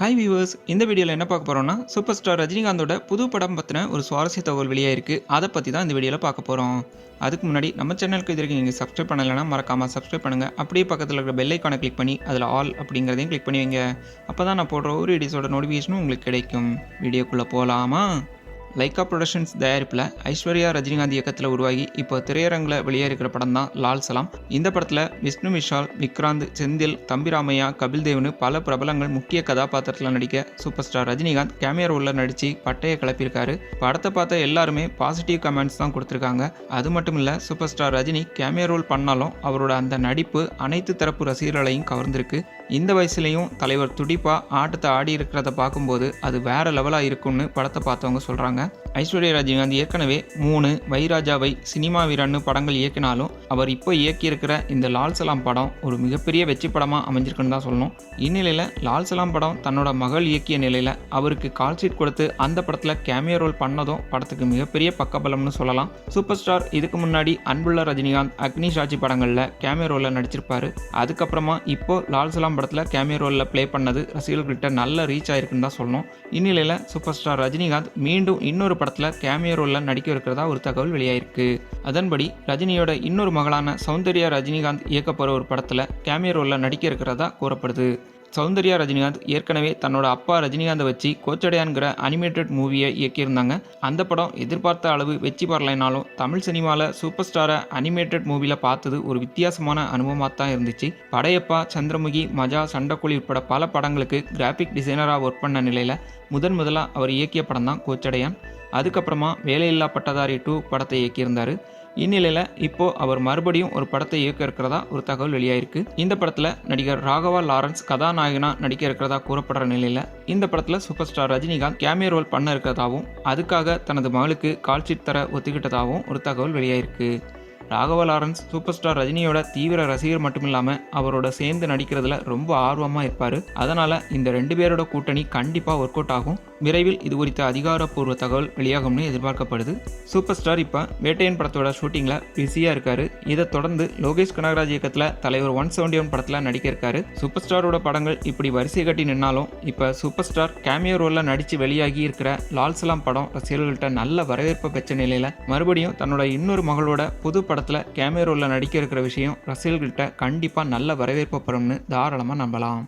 Hi viewers இந்த வீடியோவில் என்ன பார்க்க போகிறோம்னா சூப்பர் ஸ்டார் ரஜினிகாந்தோட புது படம் பற்றின ஒரு சுவாரஸ்ய தகவல் வெளியாயிருக்கு. அதை பற்றி தான் இந்த வீடியோவில் பார்க்க போகிறோம் அதுக்கு முன்னாடி நம்ம சேனலுக்கு இது வரைக்கும் நீங்கள் சப்ஸ்கிரைப் பண்ணலைன்னா மறக்காமல் சப்ஸ்கிரைப் பண்ணுங்கள் அப்படியே பக்கத்தில் இருக்கிற பெல் ஐக்கானை கிளிக் பண்ணி அதில் ஆல் அப்படிங்கிறதையும் கிளிக் பண்ணி வைங்க. அப்போ தான் நான் போடுற ஒரு வீடியோஸோட நோட்டிஃபிகேஷனும் உங்களுக்கு கிடைக்கும். வீடியோக்குள்ளே போகலாமா லைக்கா ப்ரொடக்ஷன்ஸ் தயாரிப்பில் ஐஸ்வர்யா ரஜினிகாந்த் இயக்கத்தில் உருவாகி இப்போ திரையரங்கில் வெளியே இருக்கிற படம் தான் லால் சலாம். இந்த படத்தில் விஷ்ணு விஷால் விக்ராந்த் செந்தில் தம்பிராமையா கபில் தேவ்னு பல பிரபலங்கள் முக்கிய கதாபாத்திரத்தில் நடிக்க சூப்பர் ஸ்டார் ரஜினிகாந்த் கேமியா ரோலில் நடித்து பட்டையை கிளப்பியிருக்காரு. படத்தை பார்த்த எல்லாருமே பாசிட்டிவ் கமெண்ட்ஸ் தான் கொடுத்துருக்காங்க. அது மட்டும் இல்லை super star Rajini cameo role பண்ணாலும் அவரோட அந்த நடிப்பு அனைத்து தரப்பு ரசிகர்களையும் கவர்ந்திருக்கு. இந்த வயசுலேயும் தலைவர் துடிப்பாக ஆட்டத்தை ஆடி இருக்கிறத பார்க்கும்போது அது வேற லெவலாக இருக்கும்னு படத்தை பார்த்தவங்க சொல்கிறாங்க ஐஸ்வர்யா ராஜீவ்காந்த் ஏற்கனவே மூணு வைராஜாவை சினிமா வீரன்னு படங்கள் இயக்கினாலும் அவர் இப்போ இயக்கியிருக்கிற இந்த லால் சலாம் படம் ஒரு மிகப்பெரிய வெற்றி படமாக அமைஞ்சிருக்குன்னு தான் சொல்லணும். இந்நிலையில் லால் சலாம் படம் தன்னோட மகள் இயக்கிய நிலையில் அவருக்கு கால் ஷீட் கொடுத்து அந்த படத்தில் கேமியோ ரோல் பண்ணதும் படத்துக்கு மிகப்பெரிய பக்கபலம்னு சொல்லலாம். சூப்பர் ஸ்டார் இதுக்கு முன்னாடி அன்புள்ள ரஜினிகாந்த் அக்னி ஷாஜி படங்களில் கேமியோ ரோலில் நடிச்சிருப்பாரு. அதுக்கப்புறமா இப்போ லால் சலாம் படத்தில் கேமியோ ரோலில் ப்ளே பண்ணது ரசிகர்கள்கிட்ட நல்ல ரீச் ஆயிருக்குன்னு தான் சொல்லணும். இந்நிலையில் சூப்பர் ஸ்டார் ரஜினிகாந்த் மீண்டும் இன்னொரு படத்தில் கேமியோ ரோலில் நடிக்க இருக்கிறதா ஒரு தகவல் வெளியாயிருக்கு. அதன்படி ரஜினியோட இன்னொரு மகளான சௌந்தர்யா ரஜினிகாந்த் இயக்கப்படுற ஒரு படத்தில் கேமியோ ரோலில் நடிக்க இருக்கிறதா கூறப்படுது. சௌந்தர்யா ரஜினிகாந்த் ஏற்கனவே தன்னோட அப்பா ரஜினிகாந்தை வச்சு கோச்சடையான்கிற அனிமேட்டட் மூவியை இயக்கியிருந்தாங்க. அந்த படம் எதிர்பார்த்த அளவு வெற்றி பெறலைனாலும் தமிழ் சினிமாவில் சூப்பர் ஸ்டாரை அனிமேட்டட் மூவியில் பார்த்தது ஒரு வித்தியாசமான அனுபவமாக தான் இருந்துச்சு. படையப்பா சந்திரமுகி மஜா சண்டைக்குழி உட்பட பல படங்களுக்கு கிராஃபிக் டிசைனராக ஒர்க் பண்ண நிலையில் முதன் முதலாக அவர் இயக்கிய படம் தான் கோச்சடையான். அதுக்கப்புறமா வேலையில்லா பட்டதாரி டூ படத்தை இயக்கியிருந்தார். இந்நிலையில் இப்போ அவர் மறுபடியும் ஒரு படத்தை இயக்க இருக்கிறதா ஒரு தகவல் வெளியாயிருக்கு. இந்த படத்தில் நடிகர் ராகவா லாரன்ஸ் கதாநாயகனா நடிக்க இருக்கிறதா கூறப்படுற நிலையில் இந்த படத்தில் super star Rajinikanth cameo role பண்ண இருக்கிறதாவும் அதுக்காக தனது மகளுக்கு கால்ஷீட் தர ஒத்துக்கிட்டதாகவும் ஒரு தகவல் வெளியாயிருக்கு. ராகவ லாரன்ஸ் சூப்பர் ஸ்டார் ரஜினியோட தீவிர ரசிகர் மட்டும் இல்லாமல் அவரோட சேர்ந்து நடிக்கிறதுல ரொம்ப ஆர்வமாக இருப்பார். அதனால் இந்த ரெண்டு பேரோட கூட்டணி கண்டிப்பாக ஒர்க் அவுட் ஆகும். விரைவில் இது குறித்த அதிகாரப்பூர்வ தகவல் வெளியாகும்னு எதிர்பார்க்கப்படுது. சூப்பர் ஸ்டார் இப்போ வேட்டையன் படத்தோட ஷூட்டிங்கில் பிஸியாக இருக்காரு. இதை தொடர்ந்து லோகேஷ் கனகராஜ் இயக்கத்தில் தலைவர் ஒன் செவன்டி ஒன் படத்தில் நடிக்க இருக்காரு சூப்பர் ஸ்டாரோட படங்கள் இப்படி வரிசை கட்டி நின்னாலும் இப்போ சூப்பர் ஸ்டார் கேமியோ ரோலில் நடித்து வெளியாகி இருக்கிற லால் சலாம் படம் ரசிகர்கள்ட்ட நல்ல வரவேற்பு பெற்ற நிலையில் மறுபடியும் தன்னோட இன்னொரு மகளோட புது படத்தில் கேமியோ ரோலில் நடிக்க இருக்கிற விஷயம் ரசிகர்கள்ட்ட கண்டிப்பாக நல்ல வரவேற்பு பெறும்னு தாராளமாக நம்பலாம்.